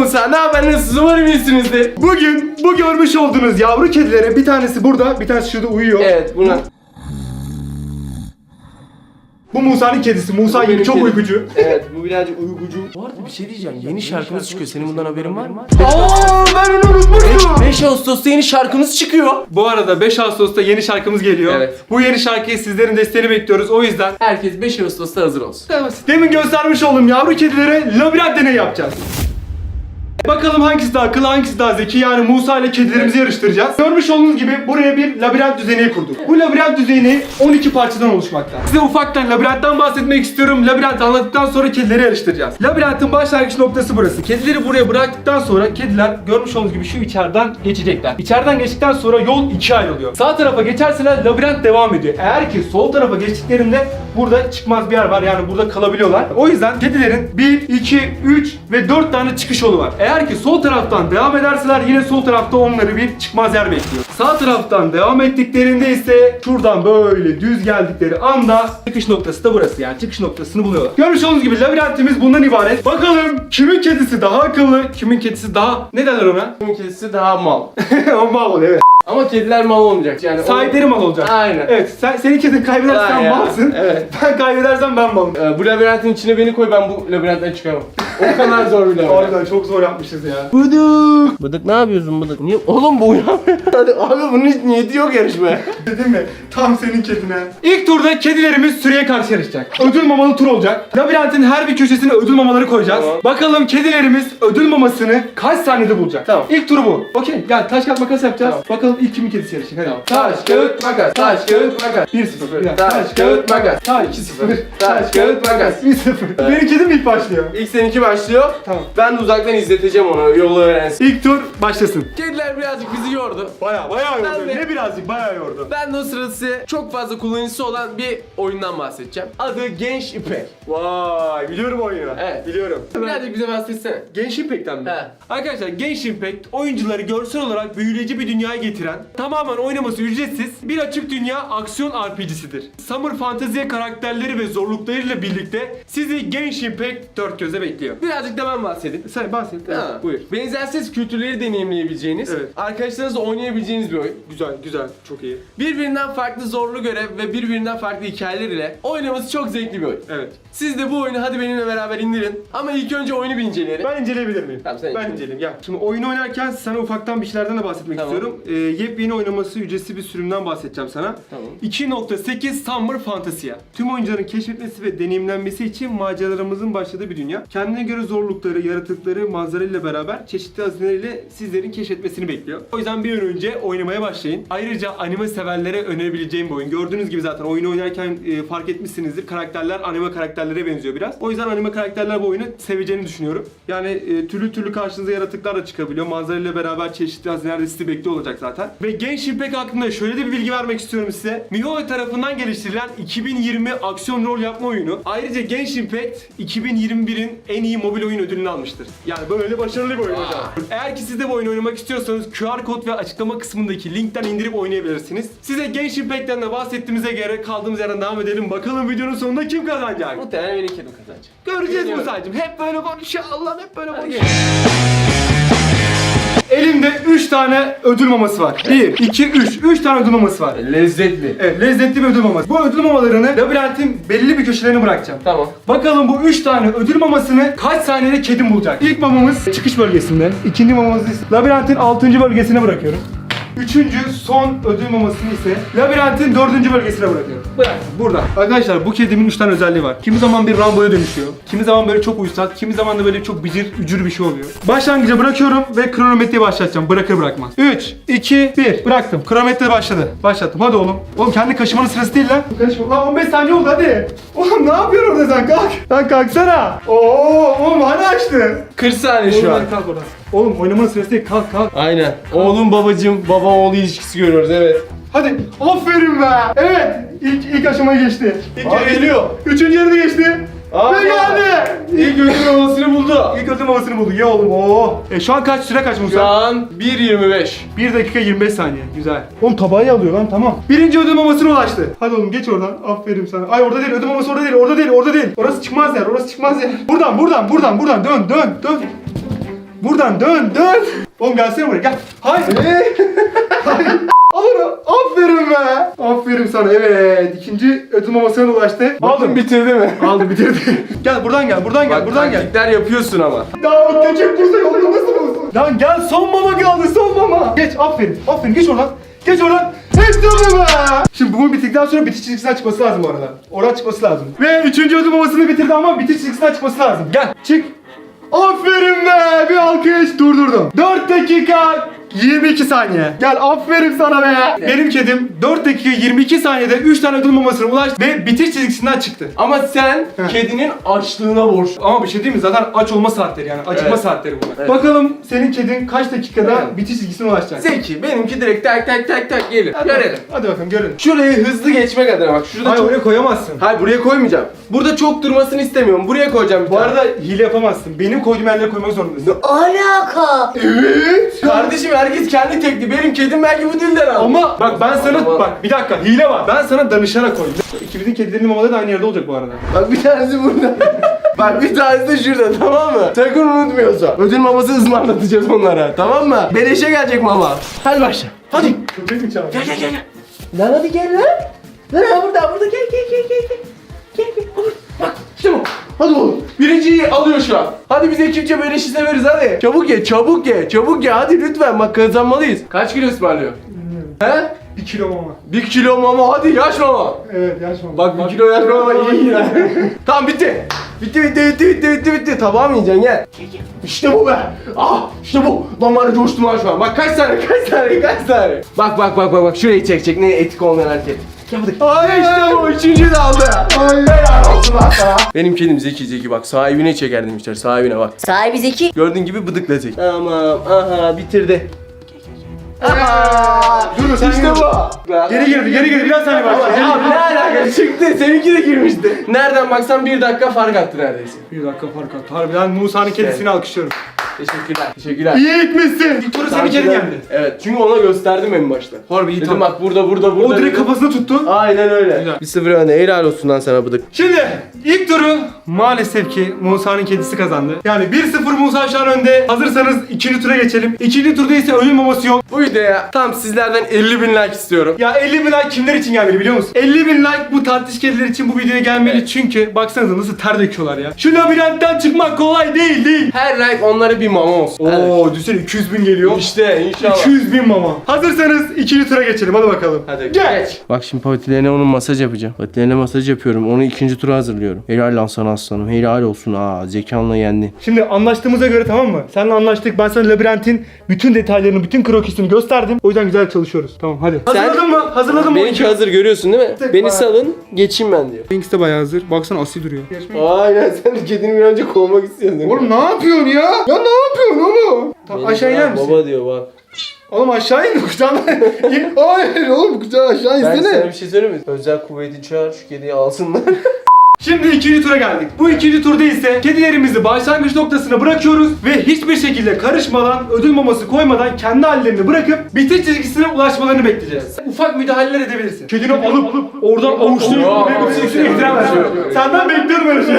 Musa. Ne haber? Nasılsınız? Umarım iyisinizdir. Bugün bu görmüş olduğunuz yavru kedilere bir tanesi burada, bir tanesi şurada uyuyor. Evet buna. Bu Musa'nın kedisi. Musa gibi Benim çok kedim. uykucu. Evet bu birazcık uygucu. Bu arada bir şey diyeceğim. Yeni şarkımız çıkıyor. Senin bundan haberin var mı? Aa ben onu unutmuştum. 5 Ağustos'ta yeni şarkımız çıkıyor. Bu arada 5 Ağustos'ta yeni şarkımız geliyor. Evet. Bu yeni şarkıya sizlerin desteğini bekliyoruz. O yüzden Herkes 5 Ağustos'ta hazır olsun. demin göstermiş olduğum yavru kedilere labirent deneyi yapacağız. Bakalım hangisi daha akıllı, hangisi daha zeki. Yani Musa ile kedilerimizi yarıştıracağız. Görmüş olduğunuz gibi buraya bir labirent düzeni kurduk. Bu labirent düzeni 12 parçadan oluşmakta. Size ufaktan labirentten bahsetmek istiyorum. Labirenti anlattıktan sonra kedileri yarıştıracağız. Labirentin başlangıç noktası burası. Kedileri buraya bıraktıktan sonra kediler görmüş olduğunuz gibi şu içeriden geçecekler. İçeriden geçtikten sonra yol ikiye ayrılıyor. Sağ tarafa geçerseler labirent devam ediyor. Eğer ki sol tarafa geçtiklerinde burada çıkmaz bir yer var. Yani burada kalabiliyorlar. O yüzden kedilerin 1, 2, 3 ve 4 tane çıkış yolu var. Eğer ki sol taraftan devam ederseler yine sol tarafta onları bir çıkmaz yer bekliyor. Sağ taraftan devam ettiklerinde ise şuradan böyle düz geldikleri anda çıkış noktası da burası yani çıkış noktasını buluyorlar. Görmüş olduğunuz gibi labirentimiz bundan ibaret. Bakalım kimin kedisi daha akıllı, kimin kedisi daha ne derler ona? Kimin kedisi daha mal. o mal oluyor evet. Ama kediler mal olmayacak. Yani Sahipleri mal olacak. Aynen. Evet sen, senin kedin kaybedersen Aynen. malsın. Evet. Ben kaybedersem ben malım. Ee, bu labirentin içine beni koy ben bu labirentten çıkamam. O kadar zor bir labirent. Harbiden çok zor yapmışız ya. Bıdık. Bıdık ne yapıyorsun bıdık? Niye? Oğlum bu uyanmıyor. Hadi abi bunun hiç niyeti yok yarışmaya. Dedim mi? Tam senin kedine. İlk turda kedilerimiz süreye karşı yarışacak. Ödül mamalı tur olacak. Labirentin her bir köşesine ödül mamaları koyacağız. Tamam. Bakalım kedilerimiz ödül mamasını kaç saniyede bulacak. Tamam. İlk turu bu. Okey. Gel taş kağıt makas yapacağız. Bakalım ilk kimin kedisi yarışacak. Hadi. Taş, kağıt, makas. Taş, kağıt, makas. 1-0. Bir dakika. Taş, kağıt, makas. Taş 2-0. Taş, kağıt, makas. 1-0. Benim kedim ilk başlıyor. İlk seninki başlıyor. Tamam. Ben de uzaktan izleteceğim onu yolu öğrensin. İlk tur başlasın. Kediler birazcık bizi yordu. Baya baya yordu. Ben de- Ne birazcık baya yordu. Ben de o sırada size çok fazla kullanıcısı olan bir oyundan bahsedeceğim. Adı Genç İpek. Vay biliyorum oyunu. Evet. Biliyorum. Birazcık bize bahsetsene. Genç Impact'ten mi? He. Arkadaşlar Genç Impact oyuncuları görsel olarak büyüleyici bir dünyaya getiren, tamamen oynaması ücretsiz bir açık dünya aksiyon RPG'sidir. Summer Fantasy karakterleri ve zorluklarıyla birlikte sizi Genç Impact dört göze bekliyor. Birazcık da ben bahsedeyim. Sen bahset. Ha. Buyur. Benzersiz kültürleri deneyimleyebileceğiniz, Evet. arkadaşlarınızla oynayabileceğiniz bir oyun. Güzel, güzel. Çok iyi. Birbirinden farklı zorlu görev ve birbirinden farklı hikayeler ile oynaması çok zevkli bir oyun. Evet. Siz de bu oyunu hadi benimle beraber indirin. Ama ilk önce oyunu bir inceleyelim. Ben inceleyebilir miyim? Tamam, sen ben incele. inceleyeyim. Gel. Şimdi oyunu oynarken sana ufaktan bir şeylerden de bahsetmek Tamam. istiyorum. Ee, yepyeni oynaması ücretsiz bir sürümden bahsedeceğim sana. Tamam. 2.8 Summer Fantasy'a. Tüm oyuncuların keşfetmesi ve deneyimlenmesi için maceralarımızın başladığı bir dünya. Kendine göre zorlukları, yaratıkları, manzarayla beraber çeşitli hazineleriyle sizlerin keşfetmesini bekliyor. O yüzden bir an önce oynamaya başlayın. Ayrıca anime severlere önerebileceğim bir oyun. Gördüğünüz gibi zaten oyunu oynarken e, fark etmişsinizdir. Karakterler anime karakterlere benziyor biraz. O yüzden anime karakterler bu oyunu seveceğini düşünüyorum. Yani e, türlü türlü karşınıza yaratıklar da çıkabiliyor. Manzarayla beraber çeşitli hazineler sizi bekliyor olacak zaten. Ve Genç Impact hakkında şöyle de bir bilgi vermek istiyorum size. MiHoYo tarafından geliştirilen 2020 aksiyon rol yapma oyunu. Ayrıca Genç Impact 2021'in en iyi mobil oyun ödülünü almıştır. Yani böyle başarılı bir oyun hocam. Eğer ki siz de bu oyunu oynamak istiyorsanız QR kod ve açıklama kısmındaki linkten indirip oynayabilirsiniz. Size Genç Impact'ten de bahsettiğimize göre kaldığımız yerden devam edelim. Bakalım videonun sonunda kim kazanacak? Muhtemelen benim kedim kazanacak. Göreceğiz Geliyorum. Musa'cığım. Hep böyle konuşuyor. Allah'ım hep böyle konuşuyor. Elimde 3 tane ödül maması var. 1, 2, 3. 3 tane ödül maması var. Lezzetli. Evet, lezzetli bir ödül maması. Bu ödül mamalarını labirentin belli bir köşelerine bırakacağım. Tamam. Bakalım bu 3 tane ödül mamasını kaç saniyede kedim bulacak? İlk mamamız çıkış bölgesinde. İkinci mamamızı ise labirentin 6. bölgesine bırakıyorum. Üçüncü son ödül mamasını ise labirentin dördüncü bölgesine bırakıyorum. Bırak burada. Arkadaşlar bu kedimin 3 tane özelliği var. Kimi zaman bir Rambo'ya dönüşüyor. Kimi zaman böyle çok uysal. Kimi zaman da böyle çok bicir, ücür bir şey oluyor. Başlangıca bırakıyorum ve kronometreyi başlatacağım. Bırakır bırakmaz. 3, 2, 1. Bıraktım. Kronometre başladı. Başlattım. Hadi oğlum. Oğlum kendi kaşımanın sırası değil lan. Kaşıma. Lan 15 saniye oldu hadi. Oğlum ne yapıyorsun orada sen? Kalk. Lan kalksana. Oo, oğlum hani açtı? 40 saniye şu an. kalk oradan. Oğlum oynamanın sırası değil. Kalk kalk. Aynen. Oğlum babacım, baba oğlu ilişkisi görüyoruz evet. Hadi. Aferin be. Evet. İlk, ilk aşamayı geçti. İlk yeri- geliyor. Üçüncü yeri de geçti. Aa, Ve geldi. İlk ödül babasını buldu. İlk ödül havasını buldu. Ye oğlum. Oo. E, şu an kaç süre kaç Şu Musa? an 1.25. 1 dakika 25 saniye. Güzel. Oğlum tabağı alıyor lan tamam. Birinci ödül mamasına ulaştı. Hadi oğlum geç oradan. Aferin sana. Ay orada değil. Ödül maması orada değil. Orada değil. Orada değil. Orası çıkmaz yer. Orası çıkmaz yer. Buradan buradan buradan buradan. Dön dön dön. Buradan dön dön. Oğlum gelsene buraya gel. Hayır. Hayır. Al onu. Aferin be. Aferin sana. Evet. ikinci ödül mamasına ulaştı. Aldın bitirdi mi? Aldı bitirdi. gel buradan gel. Buradan gel. Bak buradan gel. taktikler yapıyorsun ama. Daha o köçek burada yolda nasıl olsun? Lan gel son mama kaldı son mama. Geç aferin. Aferin geç oradan. Geç oradan. İşte bu be. Şimdi bu bittikten sonra bitiş çizgisinden çıkması lazım bu arada. Oradan çıkması lazım. Ve üçüncü ödül mamasını bitirdi ama bitiş çizgisinden çıkması lazım. Gel çık. Aferin be. Bir alkış durdurdum. 4 dakika 22 saniye. Gel aferin sana be. Benim kedim 4 dakika 22 saniyede 3 tane ödül mamasına ulaştı ve bitiş çizgisinden çıktı. Ama sen kedinin açlığına borç. Ama bir şey değil mi? Zaten aç olma saatleri yani. Acıkma Evet. saatleri bunlar. Evet. Bakalım senin kedin kaç dakikada Evet. bitiş çizgisine ulaşacak? Zeki benimki direkt tak tak tak tak gelir. Hadi Görelim. bakalım. Hadi bakalım görün. Şurayı hızlı geçmek adına bak. Şurada Hayır çok... oraya koyamazsın. Hayır buraya koymayacağım. Burada çok durmasını istemiyorum. Buraya koyacağım bir Bu tane. arada hile yapamazsın. Benim koyduğum yerlere koymak zorundasın. Alaka. Evet. Kardeşim herkes kendi tekli. Benim kedim belki bu dilden aldı. Ama bak ben sana Ama- bak bir dakika hile var. Ben sana danışarak koydum. İkimizin kedilerinin mamaları da aynı yerde olacak bu arada. Bak bir tanesi burada. Bak bir tanesi de şurada tamam mı? Sakın unutmuyorsa. Ödül maması ısmarlatacağız onlara tamam mı? Beleşe gelecek mama. Hadi başla. Hadi. Köpek mi çağırdın? Gel gel gel. gel. Lan hadi gel lan. Lan ha burada burada gel gel gel gel. gel. Gel. Bak işte bu. Hadi oğlum. Birinciyi alıyor şu an. Hadi biz ekipçe beleşi severiz hadi. Çabuk ye çabuk ye çabuk ye hadi lütfen bak kazanmalıyız. Kaç kilo ısmarlıyor? He? Bir kilo mama. Bir kilo mama hadi yaş mama. Evet yaş mama. Bak bir kilo yaş mama iyi ya. tamam bitti. Bitti bitti bitti bitti bitti bitti. Tabağı mı yiyeceksin gel. İşte bu be. Ah işte bu. Lan ya coştum ha şu an. Bak kaç tane kaç tane kaç tane. Bak bak bak bak bak şurayı çekecek. Ne etik olmayan hareket. Hadi. Ay işte bu. Üçüncü de aldı. Ay helal olsun lan sana. Benim kedim zeki zeki bak. Sahibine çeker demişler. Sahibine bak. Sahibi Zeki. Gördüğün gibi bıdıklatacak. Tamam. Aha bitirdi. Aha. Dur, sen işte bu. Geri girdi geri girdi biraz saniye var. ya ne alaka çıktı seninki de girmişti. Nereden baksan bir dakika fark attı neredeyse. Bir dakika fark attı. Harbiden Musa'nın kedisini alkışlıyorum. Teşekkürler. Teşekkürler. İyi gitmişsin. İlk turda senin kedin geldi. Evet çünkü ona gösterdim en başta. Harbi iyi Dedim tamam. bak burada burada burada. O direkt dedim. kafasına tuttu. Aynen öyle. Güzel. Bir sıfır öne helal olsun lan sana bıdık. Şimdi ilk turu maalesef ki Musa'nın kedisi kazandı. Yani 1-0 Musa şu an önde. Hazırsanız ikinci tura geçelim. İkinci turda ise ölüm maması yok. Bu videoya tam sizlerden 50 bin like istiyorum. Ya 50 bin like kimler için gelmeli biliyor musun? 50 bin like bu tatlış kediler için bu videoya gelmeli çünkü baksanıza nasıl ter döküyorlar ya. Şu labirentten çıkmak kolay değil değil. Her like onlara bir mama olsun. Oo düşünsene 200 bin geliyor. İşte inşallah. 200 bin mama. Hazırsanız ikinci tura geçelim hadi bakalım. Hadi Gel. geç. Bak şimdi patilerine onun masaj yapacağım. Patilerine masaj yapıyorum. Onu ikinci tura hazırlıyorum. Helal lan sana aslanım. Helal olsun. Aa zekanla yendi. Şimdi anlaştığımıza göre tamam mı? Seninle anlaştık. Ben sana labirentin bütün detaylarını, bütün krokisini gösterdim. O yüzden güzel çalışıyoruz. Tamam hadi. Sen- Hazırladın mı? Hazırladın mı? Benimki hazır görüyorsun değil mi? Tek Beni bayağı. salın geçeyim ben diyor. Benimkisi de bayağı hazır. Baksana asil duruyor. Aynen sen de kedini bir önce kovmak istiyorsun değil mi? Oğlum ne yapıyorsun ya? Ya ne yapıyorsun oğlum? Beni aşağı iner misin? Baba diyor bak. Oğlum aşağı in kucağına. Hayır oğlum kucağına aşağı Ben insene. sana bir şey söyleyeyim mi? Özel kuvveti çağır şu kediyi alsınlar. Şimdi ikinci tura geldik. Bu ikinci turda ise kedilerimizi başlangıç noktasına bırakıyoruz ve hiçbir şekilde karışmadan, ödül maması koymadan kendi hallerini bırakıp bitiş çizgisine ulaşmalarını bekleyeceğiz. Ufak müdahaleler edebilirsin. Kedini alıp oradan avuçlayıp bir çizgisine. Senden bekliyorum öyle şey.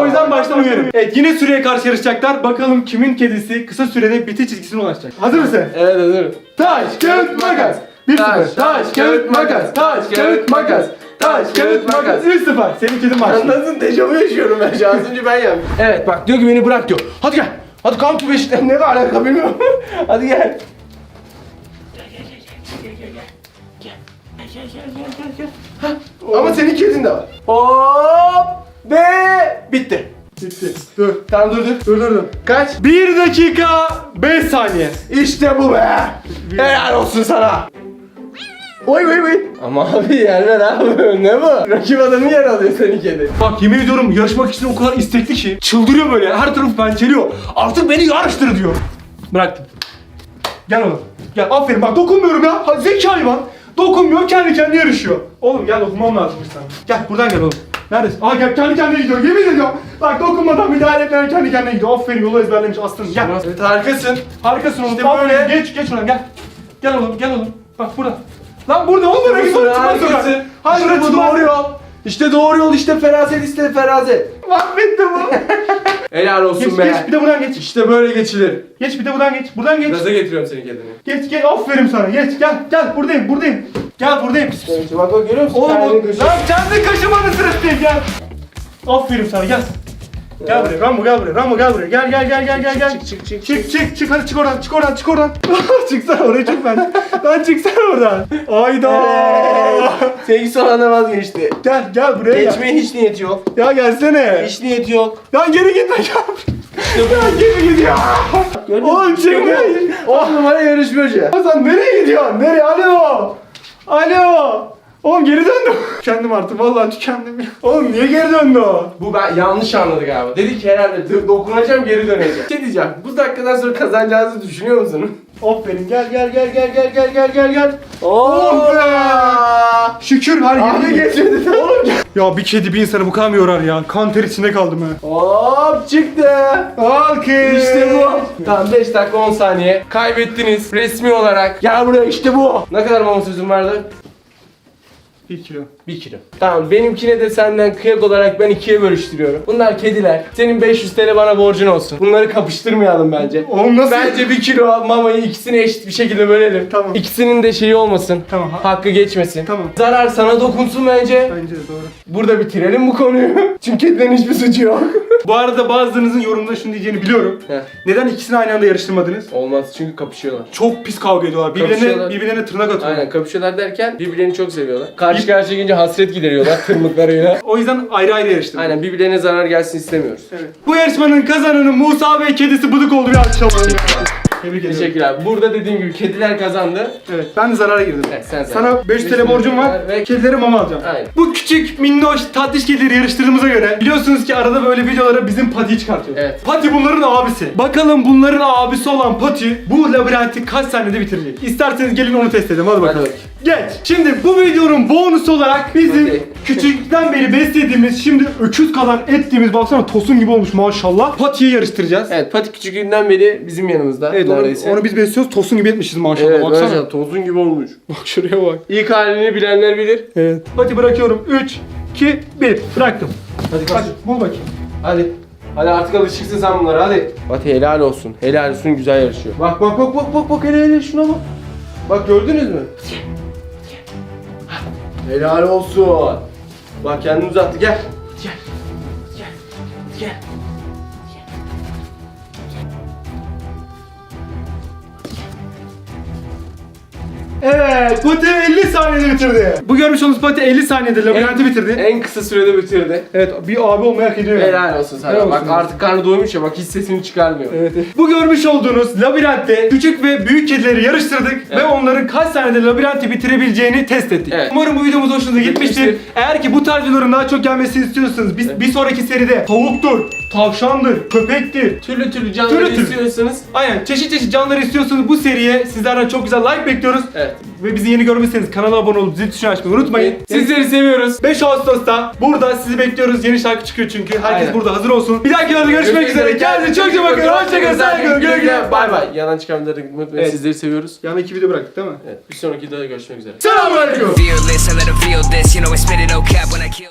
O yüzden baştan uyarım. Evet yine süreye karşı yarışacaklar. Bakalım kimin kedisi kısa sürede bitiş çizgisine ulaşacak. Hazır mısın? evet hazırım. Taş, kağıt, makas. 1-0. Taş, kağıt, makas. Taş, kağıt, makas. Taş, kağıt, makas. 3-0. Senin kedin var. Anladın dejavu yaşıyorum ben şu an. Az önce ben yaptım. Evet bak diyor ki beni bırak diyor. Hadi gel. Hadi come to Beşiktaş. Ne alaka bilmiyorum. Hadi gel. Ama senin kedin de var. Hop ve bitti. Bitti. Dur. Tamam dur dur. Dur dur dur. Kaç? 1 dakika 5 saniye. İşte bu be. Helal olsun sana. Oy oy oy. Ama abi yerler abi. Ne bu? Rakip adamı yer alıyor senin kedi. Bak yemin ediyorum yarışmak için o kadar istekli ki çıldırıyor böyle her tarafı pençeliyor. Artık beni yarıştır diyor. Bıraktım. Gel oğlum. Gel aferin bak dokunmuyorum ya. Ha, zeki hayvan. Dokunmuyor kendi kendine yarışıyor. Oğlum gel dokunmam lazımmış sana. Gel buradan gel oğlum. Neredesin? Aa gel kendi kendine gidiyor yemin ediyorum. Bak dokunmadan müdahale etmeden kendi kendine gidiyor. Aferin yolu ezberlemiş aslanım. Gel. Evet harikasın. Harikasın oğlum. İşte Aferin. böyle. Geç geç oradan gel. Gel oğlum gel oğlum. Bak burada. Lan burada oğlum. Harikasın, Çıkmaz harikasın. Hayır bu doğru yol. İşte doğru yol işte feraset işte feraset. Mahvetti bu. Helal olsun geç be. geç bir de buradan geç. İşte böyle geçilir. Geç bir de buradan geç. Buradan geç. Gaza getiriyorum seni kedini. Geç geç aferin sana. Geç gel gel buradayım buradayım. Gel buradayım. Pis, pis. Bak bak görüyor musun? Oğlum Kendini bu- kaşıyor. lan kendi kaşımanın sırası değil gel. Aferin sana gel. Gel buraya Rambo gel buraya Rambo gel buraya gel gel gel gel gel gel. Çık, çık, çık, çık çık çık hadi çık oradan çık oradan çık oradan. çıksana oraya çık ben. Lan çıksana oradan. Ayda. Seninki son anda vazgeçti. gel gel buraya gel. Geçmeye hiç niyeti yok. Ya gelsene. Hiç niyeti yok. Lan geri gitme gel. Ya geri gidiyor. Gördün Oğlum mü? çekme. On numara yarışmacı. Hasan nereye gidiyorsun? Nereye? Alo. Alo. Oğlum geri döndüm. Tükendim artık vallahi tükendim. Oğlum niye geri döndü o? Bu ben yanlış anladı galiba. Dedi ki herhalde dokunacağım geri döneceğim. şey diyeceğim. Bu dakikadan sonra kazanacağınızı düşünüyor musun? Aferin gel gel gel gel gel gel gel gel gel. Oh be! Şükür her Abi yeri geçmedi. Oğlum. Ya bir kedi bir insanı bu kadar mı yorar ya? Kan ter içinde kaldım ha. Hop çıktı. Alkış. İşte bu. Tamam 5 dakika 10 saniye. Kaybettiniz resmi olarak. Gel buraya işte bu. Ne kadar mama sözüm vardı? 1 kilo. 1 kilo. Tamam benimkine de senden kıyak olarak ben ikiye bölüştürüyorum. Bunlar kediler. Senin 500 TL bana borcun olsun. Bunları kapıştırmayalım bence. Oğlum nasıl? Bence bir kilo mamayı ikisini eşit bir şekilde bölelim. Tamam. İkisinin de şeyi olmasın. Tamam. ha- Hakkı geçmesin. Tamam. Zarar sana dokunsun bence. Bence de doğru. Burada bitirelim bu konuyu. Çünkü kedilerin hiçbir suçu yok. Bu arada bazılarınızın yorumda şunu diyeceğini biliyorum. Heh. Neden ikisini aynı anda yarıştırmadınız? Olmaz çünkü kapışıyorlar. Çok pis kavga ediyorlar. Birbirlerine, Kapışıyorlar. birbirlerine tırnak atıyorlar. Aynen kapışıyorlar derken birbirlerini çok seviyorlar. Karşı karşıya gelince hasret gideriyorlar tırmıklarıyla. O yüzden ayrı ayrı yarıştırdık. Aynen birbirlerine zarar gelsin istemiyoruz. Evet. Bu yarışmanın kazananı Musa Bey kedisi bıdık oldu bir alalım. Tebrik ediyorum. Teşekkürler. Burada dediğim gibi kediler kazandı. Evet ben de zarara girdim. Evet, sen zarar. Sana 5 TL 500 borcum var. ve- Kedilere mama alacağım. Aynen. Bu küçük minnoş tatlış kedileri yarıştırdığımıza göre biliyorsunuz ki arada böyle videolara bizim Pati'yi çıkartıyoruz. Evet. Pati bunların abisi. Bakalım bunların abisi olan Pati bu labirenti kaç saniyede bitirecek? İsterseniz gelin onu test edelim hadi bakalım. bakayım. Geç. Şimdi bu videonun bonusu olarak bizim Hadi. küçükten beri beslediğimiz şimdi öküz kadar ettiğimiz baksana tosun gibi olmuş maşallah. Pati'yi yarıştıracağız. Evet Pati küçüklüğünden beri bizim yanımızda. Evet onu, neredeyse. onu biz besliyoruz tosun gibi etmişiz maşallah Evet baksana. maşallah tozun gibi olmuş. Bak şuraya bak. İlk halini bilenler bilir. Evet. Pati bırakıyorum. 3, 2, 1. Bıraktım. Hadi Hadi bul bakayım. Hadi. Hadi artık alışıksın sen bunlara hadi. Fatih helal olsun. Helal olsun güzel yarışıyor. Bak bak bak bak bak bak hele hele şuna bak. Bak gördünüz mü? Helal olsun. Bak kendini uzattı gel. Gel. Gel. Gel. Evet, Pati 50 saniyede bitirdi. Bu görmüş olduğunuz Pati 50 saniyede labirenti bitirdi. En kısa sürede bitirdi. Evet, bir abi olmayı hak ediyor. yani. Helal olsun sana. Helal bak olsun. artık karnı doymuş ya bak hiç sesini çıkarmıyor. Evet. evet. Bu görmüş olduğunuz labirentte küçük ve büyük kedileri yarıştırdık ve Evet. onların kaç saniyede labirenti bitirebileceğini test ettik. Evet. Umarım bu videomuz hoşunuza gitmiştir. Gitmiştir. Eğer ki bu tarz videoların daha çok gelmesini istiyorsanız bir, bir sonraki seride tavuktur, tavşandır, köpektir, Türlü türlü canları Türlü türlü. istiyorsanız Aynen çeşit çeşit canları istiyorsanız bu seriye sizlerden çok güzel like bekliyoruz. Evet. Ve bizi yeni görmüşseniz kanala abone olup zil tuşunu açmayı unutmayın. Sizleri seviyoruz. 5 Ağustos'ta burada sizi bekliyoruz. Yeni şarkı çıkıyor çünkü. Herkes Aynen. burada hazır olsun. Bir dahaki videoda görüşmek üzere. Kendinize çok iyi bakın. Hoşçakalın. Saygılar. Güle güle. Bay bay. Yalan çıkanları unutmayın. Evet. Sizleri seviyoruz. Yana iki video bıraktık değil mi? Evet. Bir sonraki videoda görüşmek üzere. Selamünaleyküm. Feel this, I let 'em feel this. You know, I spit it, no cap when I kill.